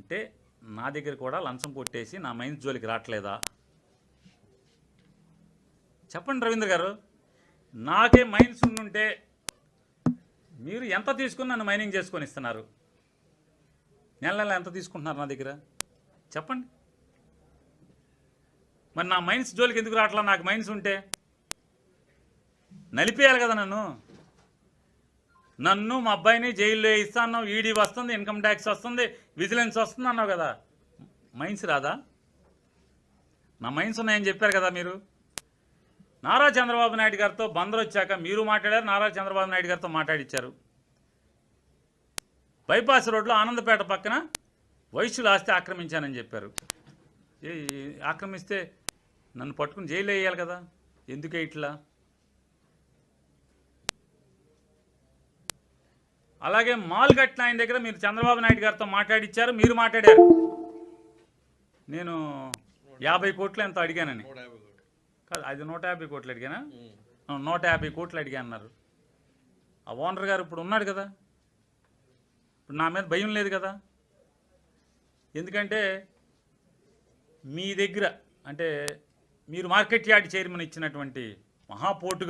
అంటే నా దగ్గర కూడా లంచం కొట్టేసి నా మైండ్ జోలికి రావట్లేదా? చెప్పండి రవీంద్ర గారు. నాకే మైన్స్ ఉండుంటే మీరు ఎంత తీసుకుని నన్ను మైనింగ్ చేసుకొని ఇస్తున్నారు? నెల నెల ఎంత తీసుకుంటున్నారు నా దగ్గర? చెప్పండి. మరి నా మైన్స్ జోలికి ఎందుకు రావట్లా? నాకు మైన్స్ ఉంటే నలిపేయాలి కదా నన్ను. నన్ను మా అబ్బాయిని జైల్లో అన్నావు ఈడీ వస్తుంది ఇన్కమ్ ట్యాక్స్ వస్తుంది విజిలెన్స్ వస్తుంది అన్నావు కదా. మైన్స్ రాదా? నా మైన్స్ ఉన్నాయని చెప్పారు కదా మీరు. నారా చంద్రబాబు నాయుడు గారితో బందరు వచ్చాక మీరు మాట్లాడారు నారా చంద్రబాబు నాయుడు గారితో మాట్లాడిచ్చారు. బైపాస్ రోడ్లో ఆనందపేట పక్కన వైశ్యుల ఆస్తి ఆక్రమించానని చెప్పారు. ఏ ఆక్రమిస్తే నన్ను పట్టుకుని జైలు వేయాలి కదా? ఎందుకే ఇట్లా? అలాగే మాల్ కట్టిన ఆయన దగ్గర మీరు చంద్రబాబు నాయుడు గారితో మాట్లాడిచ్చారు మీరు మాట్లాడారు. నేను యాభై కోట్లు ఎంత అడిగానని. కాదు అది నూట యాభై కోట్లు అడిగానా? నూట యాభై కోట్లు అడిగా అన్నారు. ఆ ఓనర్ గారు ఇప్పుడు ఉన్నాడు కదా? ఇప్పుడు నా మీద భయం లేదు కదా? ఎందుకంటే మీ దగ్గర అంటే మీరు మార్కెట్ యార్డ్ చైర్మన్ ఇచ్చినటువంటి మహాపోటుగా